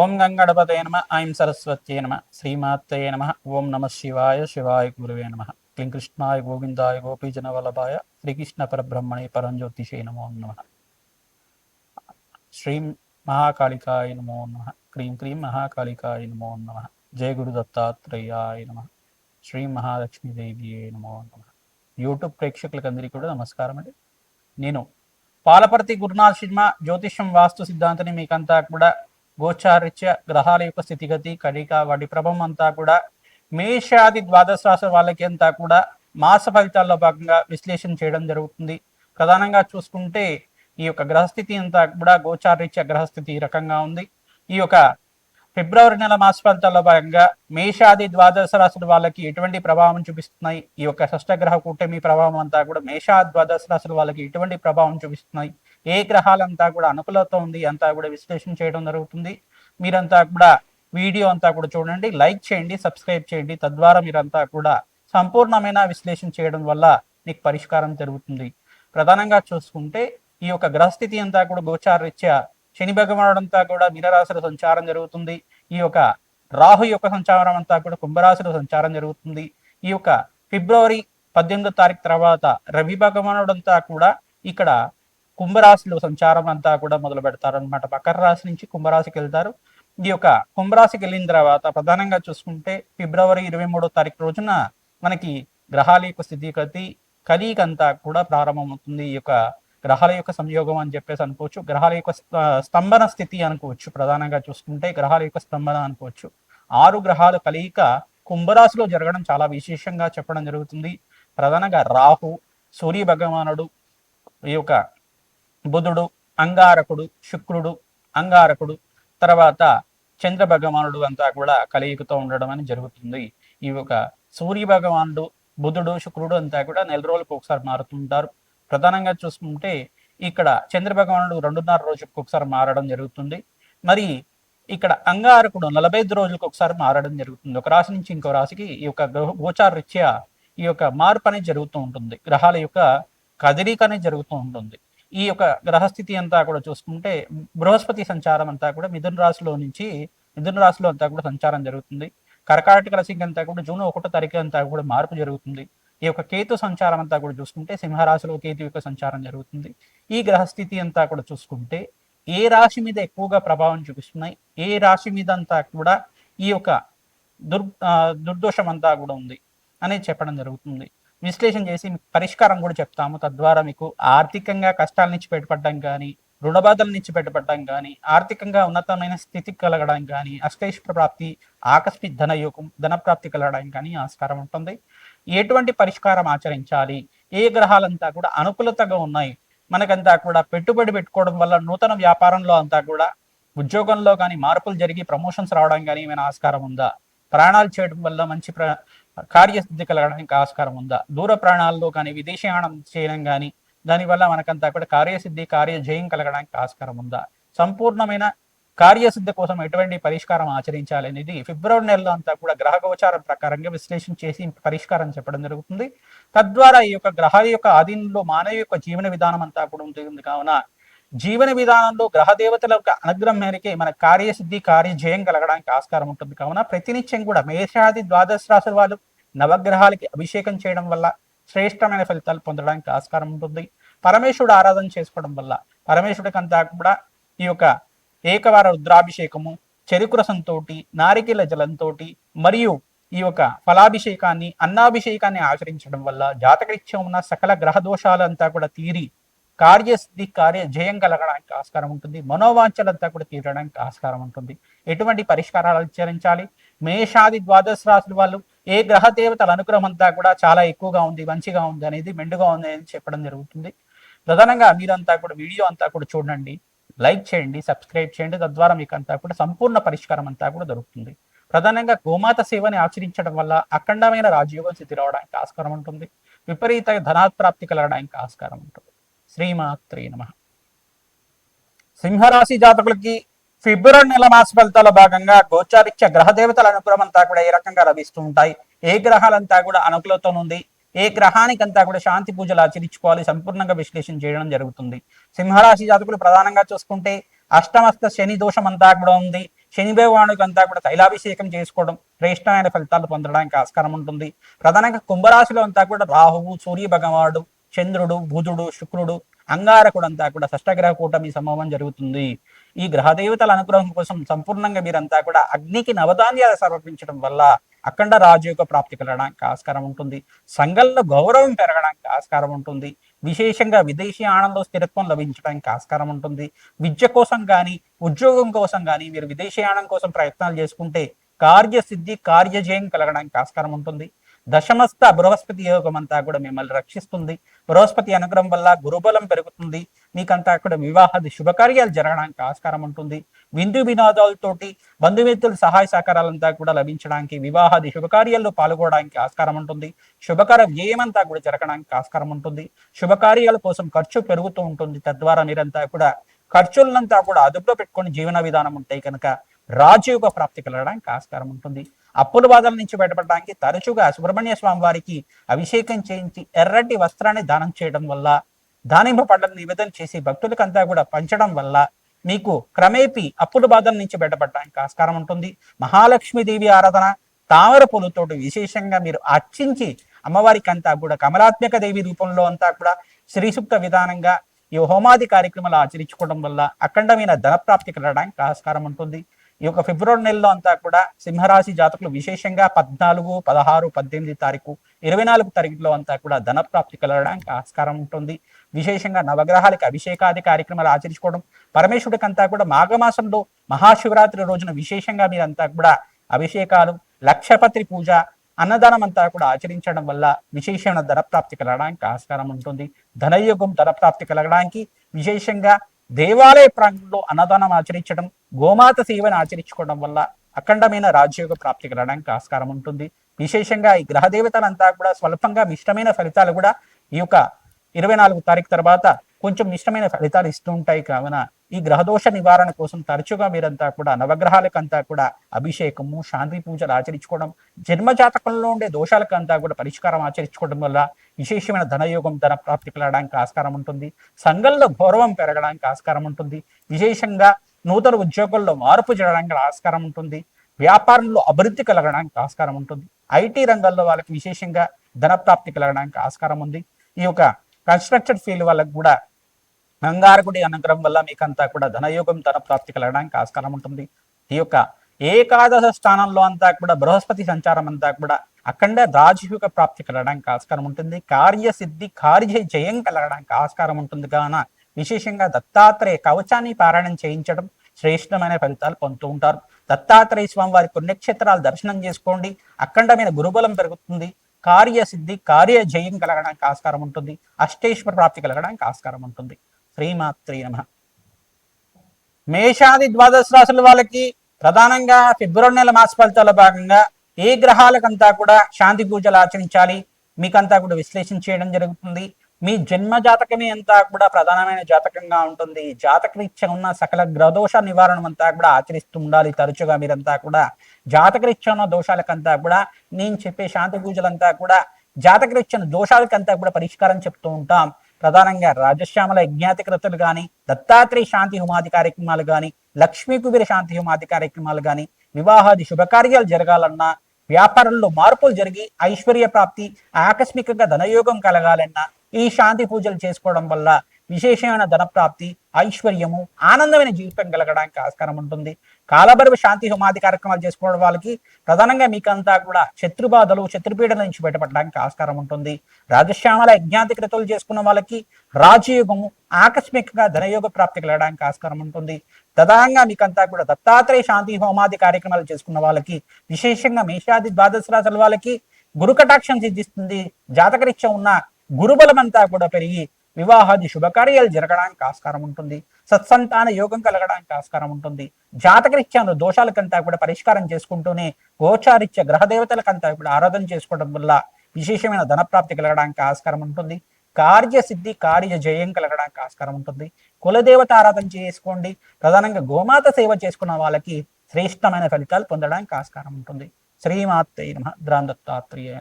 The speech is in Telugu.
ఓం గంగణపతే నమ ఐం సరస్వత్యే నమ శ్రీమాత్రే నమ ఓం నమ శివాయ శివాయ గురువే నమ. క్లీం కృష్ణాయ గోవిందాయ గోపీజన వల్లభాయ శ్రీకృష్ణ పరబ్రహ్మణే పరంజ్యోతిషే నమో నమ. శ్రీం మహాకాళికాయ నమో నమ. క్రీం క్రీం మహాకాళికాయ నమో నమ. జయ గురు దత్తాత్రేయాయ నమ. శ్రీ మహాలక్ష్మీదేవి నమో నమ. యూట్యూబ్ ప్రేక్షకులకు అందరికీ కూడా నమస్కారం అండి. నేను పాలపర్తి గురునాథ్ శర్మ జ్యోతిష్యం వాస్తు సిద్ధాంతాన్ని మీకంతా కూడా గోచారిత్య గ్రహాల యొక్క స్థితిగతి కడిక వాటి ప్రభావం అంతా కూడా మేషాది ద్వాదశ రాశి వాళ్ళకి అంతా కూడా మాస ఫలితాల్లో భాగంగా విశ్లేషణ చేయడం జరుగుతుంది. ప్రధానంగా చూసుకుంటే ఈ యొక్క గ్రహస్థితి అంతా కూడా గోచారిత్య గ్రహస్థితి ఈ రకంగా ఉంది. ఈ యొక్క ఫిబ్రవరి నెల మాస ఫలితాల్లో భాగంగా మేషాది ద్వాదశ రాశుల వాళ్ళకి ఎటువంటి ప్రభావం చూపిస్తున్నాయి? ఈ యొక్క షష్టగ్రహ కూటమి ప్రభావం అంతా కూడా మేషాది ద్వాదశ రాశుల వాళ్ళకి ఎటువంటి ప్రభావం చూపిస్తున్నాయి? ఏ గ్రహాలంతా కూడా అనుకూలత ఉంది అంతా కూడా విశ్లేషణ చేయడం జరుగుతుంది. మీరంతా కూడా వీడియో అంతా కూడా చూడండి లైక్ చేయండి సబ్స్క్రైబ్ చేయండి. తద్వారా మీరంతా కూడా సంపూర్ణమైన విశ్లేషణ చేయడం వల్ల మీకు పరిష్కారం జరుగుతుంది. ప్రధానంగా చూసుకుంటే ఈ యొక్క గ్రహస్థితి అంతా కూడా గోచారరీత్యా శని భగవానుడు అంతా కూడా మీనరాశుల సంచారం జరుగుతుంది. ఈ యొక్క రాహు యొక్క సంచారం అంతా కూడా కుంభరాశుల సంచారం జరుగుతుంది. ఈ యొక్క ఫిబ్రవరి పద్దెనిమిదో తారీఖు తర్వాత రవి భగవానుడు అంతా కూడా ఇక్కడ కుంభరాశిలో సంచారం అంతా కూడా మొదలు పెడతారు అనమాట మకర రాశి నుంచి కుంభరాశికి వెళ్తారు. ఈ యొక్క కుంభరాశికి వెళ్ళిన తర్వాత ప్రధానంగా చూసుకుంటే ఫిబ్రవరి ఇరవై మూడో తారీఖు రోజున మనకి గ్రహాల యొక్క స్థితిగతి కలియిక అంతా కూడా ప్రారంభమవుతుంది. ఈ యొక్క గ్రహాల యొక్క సంయోగం అని చెప్పేసి అనుకోవచ్చు. గ్రహాల యొక్క స్తంభన స్థితి అనుకోవచ్చు. ప్రధానంగా చూసుకుంటే గ్రహాల యొక్క స్తంభన అనుకోవచ్చు. ఆరు గ్రహాల కలయిక కుంభరాశిలో జరగడం చాలా విశేషంగా చెప్పడం జరుగుతుంది. ప్రధానంగా రాహు సూర్య భగవానుడు ఈ యొక్క బుధుడు అంగారకుడు శుక్రుడు అంగారకుడు తర్వాత చంద్ర భగవానుడు అంతా కూడా కలయికతో ఉండడం అని జరుగుతుంది. ఈ యొక్క సూర్య భగవానుడు బుధుడు శుక్రుడు అంతా కూడా నెల రోజులకు ఒకసారి మారుతుంటారు. ప్రధానంగా చూసుకుంటే ఇక్కడ చంద్ర భగవానుడు రెండున్నర రోజులకు ఒకసారి మారడం జరుగుతుంది. మరి ఇక్కడ అంగారకుడు నలభై ఐదు రోజులకు ఒకసారి మారడం జరుగుతుంది. ఒక రాశి నుంచి ఇంకో రాశికి ఈ యొక్క గ్రహ- గోచార ఈ యొక్క మార్పు అనేది జరుగుతూ ఉంటుంది. గ్రహాల యొక్క కదలిక అనేది జరుగుతూ ఉంటుంది. ఈ యొక్క గ్రహస్థితి అంతా కూడా చూసుకుంటే బృహస్పతి సంచారం అంతా కూడా మిథున రాశిలో నుంచి మిథున రాశిలో అంతా కూడా సంచారం జరుగుతుంది. కర్కాటక రాశికి అంతా కూడా జూన్ ఒకటో తారీఖు అంతా కూడా మార్పు జరుగుతుంది. ఈ యొక్క కేతు సంచారం అంతా కూడా చూసుకుంటే సింహరాశిలో కేతు యొక్క సంచారం జరుగుతుంది. ఈ గ్రహస్థితి అంతా కూడా చూసుకుంటే ఏ రాశి మీద ఎక్కువగా ప్రభావం చూపిస్తున్నాయి ఏ రాశి మీద అంతా కూడా ఈ యొక్క దుర్ దుర్దోషం అంతా కూడా ఉంది అనేది చెప్పడం జరుగుతుంది. విశ్లేషణ చేసి మీకు పరిష్కారం కూడా చెప్తాము. తద్వారా మీకు ఆర్థికంగా కష్టాల నుంచి బయటపడడం కానీ రుణబాధల నుంచి బయటపడడం కానీ ఆర్థికంగా ఉన్నతమైన స్థితి కలగడం కానీ అష్టైశ్వర ప్రాప్తి ఆకస్మిక ధన యోగం కలగడం కలగడానికి కానీ ఆస్కారం ఉంటుంది. ఎటువంటి పరిష్కారం ఆచరించాలి? ఏ గ్రహాలంతా కూడా అనుకూలతగా ఉన్నాయి? మనకంతా కూడా పెట్టుబడి పెట్టుకోవడం వల్ల నూతన వ్యాపారంలో అంతా కూడా ఉద్యోగంలో కానీ మార్పులు జరిగి ప్రమోషన్స్ రావడం కానీ ఏమైనా ఆస్కారం ఉందా? ప్రాణాలు చేయడం వల్ల మంచి కార్యసిద్ధి కలగడానికి ఆస్కారం ఉందా దూర ప్రాణాల్లో కానీ విదేశీయానం చేయడం కానీ దానివల్ల మనకంతా కూడా కార్యసిద్ధి కార్యజయం కలగడానికి ఆస్కారం ఉందా సంపూర్ణమైన కార్యసిద్ధి కోసం ఎటువంటి పరిష్కారం ఆచరించాలి అనేది ఫిబ్రవరి నెలలో అంతా కూడా గ్రహ గోచారం ప్రకారంగా విశ్లేషణ చేసి పరిష్కారం చెప్పడం జరుగుతుంది. తద్వారా ఈ యొక్క గ్రహాల యొక్క ఆధీనంలో మానవ యొక్క జీవన విధానం అంతా కూడా ఉంటుంది. కావున జీవన విధానంలో గ్రహ దేవతల యొక్క అనుగ్రహం మేరకే మన కార్యసిద్ధి కార్యజయం కలగడానికి ఆస్కారం ఉంటుంది. కావున ప్రతినిత్యం కూడా మేషాది ద్వాదశ రాశుల వాళ్ళు నవగ్రహాలకి అభిషేకం చేయడం వల్ల శ్రేష్టమైన ఫలితాలు పొందడానికి ఆస్కారం ఉంటుంది. పరమేశ్వరుడు ఆరాధన చేసుకోవడం వల్ల పరమేశ్వరుడికి అంతా కూడా ఈ యొక్క ఏకవార రుద్రాభిషేకము చెరుకు రసంతో నారికేల జలంతో మరియు ఈ యొక్క ఫలాభిషేకాన్ని అన్నాభిషేకాన్ని ఆచరించడం వల్ల జాతకరీత్యం ఉన్న సకల గ్రహ దోషాలంతా కూడా తీరి కార్యసిద్ధి కార్య జయం కలగడానికి ఆస్కారం ఉంటుంది. మనోవాంఛలంతా కూడా తీరడానికి ఆస్కారం ఉంటుంది. ఎటువంటి పరిష్కారాలు ఆచరించాలి మేషాది ద్వాదశ రాశుల వాళ్ళు ఏ గ్రహ దేవతల అనుగ్రహం అంతా కూడా చాలా ఎక్కువగా ఉంది మంచిగా ఉంది అనేది మెండుగా ఉంది అనేది చెప్పడం జరుగుతుంది. ప్రధానంగా మీరంతా కూడా వీడియో అంతా కూడా చూడండి. లైక్ చేయండి సబ్స్క్రైబ్ చేయండి. తద్వారా మీకు అంతా కూడా సంపూర్ణ పరిష్కారం అంతా కూడా దొరుకుతుంది. ప్రధానంగా గోమాత సేవని ఆచరించడం వల్ల అఖండమైన రాజయోగం స్థితి రావడానికి ఆస్కారం ఉంటుంది. విపరీత ధనాప్రాప్తి కలగడానికి ఆస్కారం ఉంటుంది. శ్రీమాత్రే నమ. సింహరాశి జాతకులకి ఫిబ్రవరి నెల మాస ఫలితాల భాగంగా గోచారిత్య గ్రహ దేవతల అనుగ్రహం అంతా కూడా ఏ రకంగా లభిస్తూ ఉంటాయి. ఏ గ్రహాలంతా కూడా అనుకూలతో ఉంది. ఏ గ్రహానికంతా కూడా శాంతి పూజలు ఆచరించుకోవాలి సంపూర్ణంగా విశ్లేషణ చేయడం జరుగుతుంది. సింహరాశి జాతకులు ప్రధానంగా చూసుకుంటే అష్టమస్త శని దోషం అంతా కూడా ఉంది. శని భగవానుడికి అంతా కూడా తైలాభిషేకం చేసుకోవడం శ్రేష్టమైన ఫలితాలు పొందడానికి ఆస్కారం ఉంటుంది. ప్రధానంగా కుంభరాశిలో అంతా కూడా రాహువు సూర్య భగవానుడు చంద్రుడు బుధుడు శుక్రుడు అంగారకుడు అంతా కూడా షష్టగ్రహ కూటమి సమూహం జరుగుతుంది. ఈ గ్రహదేవతల అనుగ్రహం కోసం సంపూర్ణంగా మీరంతా కూడా అగ్నికి నవధాన్యాలు సమర్పించడం వల్ల అఖండ రాజయోగ ప్రాప్తి కలగడానికి ఆస్కారం ఉంటుంది. సంఘంలో గౌరవం పెరగడానికి ఆస్కారం ఉంటుంది. విశేషంగా విదేశీ ఆనంద స్థిరత్వం లభించడానికి ఆస్కారం ఉంటుంది. విద్య కోసం కానీ ఉద్యోగం కోసం కానీ మీరు విదేశీయానం కోసం ప్రయత్నాలు చేసుకుంటే కార్యసిద్ధి కార్యజయం కలగడానికి ఆస్కారం ఉంటుంది. దశమస్థ బృహస్పతి యోగం అంతా కూడా మిమ్మల్ని రక్షిస్తుంది. బృహస్పతి అనుగ్రహం వల్ల గురుబలం పెరుగుతుంది. మీకంతా కూడా వివాహాది శుభకార్యాలు జరగడానికి ఆస్కారం ఉంటుంది. విందు వినోదాలతోటి బంధుమిత్రుల సహాయ సహకారాలంతా కూడా లభించడానికి వివాహాది శుభకార్యాల్లో పాల్గొనడానికి ఆస్కారం ఉంటుంది. శుభకార వ్యయమంతా కూడా జరగడానికి ఆస్కారం ఉంటుంది. శుభకార్యాల కోసం ఖర్చు పెరుగుతూ ఉంటుంది. తద్వారా మీరంతా కూడా ఖర్చులంతా కూడా అదుపులో పెట్టుకుని జీవన విధానం ఉంటాయి కనుక రాజయోగ ప్రాప్తి కలగడానికి ఆస్కారం ఉంటుంది. అప్పుల బాధల నుంచి బయటపడడానికి తరచుగా సుబ్రహ్మణ్య స్వామి వారికి అభిషేకం చేయించి ఎర్రటి వస్త్రాన్ని దానం చేయడం వల్ల దానింప పండ్లను నివేదన చేసి భక్తులకంతా కూడా పంచడం వల్ల మీకు క్రమేపీ అప్పుల బాధల నుంచి బయటపడడానికి ఆస్కారం ఉంటుంది. మహాలక్ష్మీదేవి ఆరాధన తామర పూలతోటి విశేషంగా మీరు అర్చించి అమ్మవారికి అంతా కూడా కమలాత్మక దేవి రూపంలో అంతా కూడా శ్రీసూక్త విధానంగా ఈ హోమాది కార్యక్రమాలు ఆచరించుకోవడం వల్ల అఖండమైన ధనప్రాప్తి కలగడానికి ఆస్కారం ఉంటుంది. ఈ యొక్క ఫిబ్రవరి నెలలో అంతా కూడా సింహరాశి జాతకులు విశేషంగా పద్నాలుగు పదహారు పద్దెనిమిది తారీఖు ఇరవై నాలుగు తారీఖులో అంతా కూడా ధనప్రాప్తి కలగడానికి ఆస్కారం ఉంటుంది. విశేషంగా నవగ్రహాలకి అభిషేకాది కార్యక్రమాలు ఆచరించుకోవడం పరమేశ్వరుడికి అంతా కూడా మాఘమాసంలో మహాశివరాత్రి రోజున విశేషంగా మీరంతా కూడా అభిషేకాలు లక్షపత్రి పూజ అన్నదానం అంతా కూడా ఆచరించడం వల్ల విశేషమైన ధనప్రాప్తి కలగడానికి ఆస్కారం ఉంటుంది. ధనయోగం ధనప్రాప్తి కలగడానికి విశేషంగా దేవాలయ ప్రాంగంలో అన్నదానం ఆచరించడం గోమాత సేవను ఆచరించుకోవడం వల్ల అఖండమైన రాజ్యోగ ప్రాప్తి కలగడానికి ఆస్కారం ఉంటుంది. విశేషంగా ఈ గ్రహ దేవతలంతా కూడా స్వల్పంగా మిష్టమైన ఫలితాలు కూడా ఈ యొక్క ఇరవై నాలుగు తారీఖు తర్వాత కొంచెం ఇష్టమైన ఫలితాలు ఇస్తూ ఉంటాయి. కావున ఈ గ్రహదోష నివారణ కోసం తరచుగా మీరంతా కూడా నవగ్రహాలకంతా కూడా అభిషేకము శాంతి పూజలు ఆచరించుకోవడం జన్మ జాతకంలో ఉండే దోషాలకంతా కూడా పరిష్కారం ఆచరించుకోవడం వల్ల విశేషమైన ధనయోగం ధన ప్రాప్తి కలగడానికి ఆస్కారం ఉంటుంది. సంఘంలో గౌరవం పెరగడానికి ఆస్కారం ఉంటుంది. విశేషంగా నూతన ఉద్యోగుల్లో మార్పు జరగడానికి ఆస్కారం ఉంటుంది. వ్యాపారంలో అభివృద్ధి కలగడానికి ఆస్కారం ఉంటుంది. ఐటీ రంగంలో వాళ్ళకి విశేషంగా ధన ప్రాప్తి కలగడానికి ఆస్కారం ఉంది. ఈ యొక్క కన్స్ట్రక్షన్ ఫీల్డ్ వాళ్ళకి కూడా అంగారకుడి అనుగ్రహం వల్ల మీకంతా కూడా ధనయోగం ధన ప్రాప్తి కలగడానికి ఆస్కారం ఉంటుంది. ఈ యొక్క ఏకాదశ స్థానంలో అంతా కూడా బృహస్పతి సంచారం అంతా కూడా అఖండ రాజయోగ ప్రాప్తి కలగడానికి ఆస్కారం ఉంటుంది. కార్యసిద్ధి కార్య జయం కలగడానికి ఆస్కారం ఉంటుంది. కావున విశేషంగా దత్తాత్రేయ కవచాన్ని పారాయణం చేయించడం శ్రేష్టమైన ఫలితాలు పొందుతూ ఉంటారు. దత్తాత్రేయ స్వామి వారి పుణ్యక్షేత్రాలు దర్శనం చేసుకోండి. అఖండమైన గురుబలం పెరుగుతుంది. కార్యసిద్ధి కార్య జయం కలగడానికి ఆస్కారం ఉంటుంది. అష్టేశ్వర ప్రాప్తి కలగడానికి ఆస్కారం ఉంటుంది. శ్రీమాత్రి నమ. మేషాది ద్వాదశ రాశుల వాళ్ళకి ప్రధానంగా ఫిబ్రవరి నెల మాస ఫలితాల్లో భాగంగా ఏ గ్రహాలకంతా కూడా శాంతి పూజలు ఆచరించాలి మీకంతా కూడా విశ్లేషణ చేయడం జరుగుతుంది. మీ జన్మ జాతకమే అంతా కూడా ప్రధానమైన జాతకంగా ఉంటుంది. జాతకరీత్యా ఉన్న సకల గ్రహదోష నివారణ అంతా కూడా ఆచరిస్తూ ఉండాలి తరచుగా మీరంతా కూడా. జాతకరీత్యా ఉన్న దోషాలకంతా కూడా నేను చెప్పే శాంతి పూజలంతా కూడా జాతకరీత్యా దోషాలకంతా కూడా పరిష్కారం చెప్తూ ఉంటాం. ప్రధానంగా రాజశ్యామల యజ్ఞాతికృతులు కానీ దత్తాత్రేయ శాంతి హోమాది కార్యక్రమాలు కానీ లక్ష్మీ కుబేర శాంతి హోమాది కార్యక్రమాలు కానీ వివాహాది శుభకార్యాలు జరగాలన్నా వ్యాపారంలో మార్పులు జరిగి ఐశ్వర్య ప్రాప్తి ఆకస్మికంగా ధనయోగం కలగాలన్నా ఈ శాంతి పూజలు చేసుకోవడం వల్ల విశేషమైన ధనప్రాప్తి ఐశ్వర్యము ఆనందమైన జీవితం కలగడానికి ఆస్కారం ఉంటుంది. కాలభైరవ శాంతి హోమాది కార్యక్రమాలు చేసుకోవడం వాళ్ళకి ప్రధానంగా మీకంతా కూడా శత్రుబాధలు శత్రుపీడల నుంచి బయటపడడానికి ఆస్కారం ఉంటుంది. రాజశ్యామల యజ్ఞాతి క్రతువులు చేసుకున్న వాళ్ళకి రాజయోగము ఆకస్మికంగా ధనయోగ ప్రాప్తి కలగడానికి ఆస్కారం ఉంటుంది. ప్రధానంగా మీకంతా కూడా దత్తాత్రేయ శాంతి హోమాది కార్యక్రమాలు చేసుకున్న వాళ్ళకి విశేషంగా మేషాది ద్వాదశ రాశుల వాళ్ళకి గురు కటాక్షం సిద్ధిస్తుంది. జాతకరీత్యా ఉన్న గురుబలం అంతా కూడా పెరిగి వివాహాది శుభకార్యాలు జరగడానికి ఆస్కారం ఉంటుంది. సత్సంతాన యోగం కలగడానికి ఆస్కారం ఉంటుంది. జాతకరీత్యాను దోషాలకంతా కూడా పరిష్కారం చేసుకుంటూనే గోచారిత్య గ్రహ దేవతలకంతా కూడా ఆరాధన చేసుకోవడం వల్ల విశేషమైన ధనప్రాప్తి కలగడానికి ఆస్కారం ఉంటుంది. కార్యసిద్ధి కార్య జయం కలగడానికి ఆస్కారం ఉంటుంది. కులదేవత ఆరాధన చేసుకోండి. ప్రధానంగా గోమాత సేవ చేసుకున్న వాళ్ళకి శ్రేష్టమైన ఫలితాలు పొందడానికి ఆస్కారం ఉంటుంది. శ్రీమాత్రే నమ. ద్రాందత్తాత్రేయ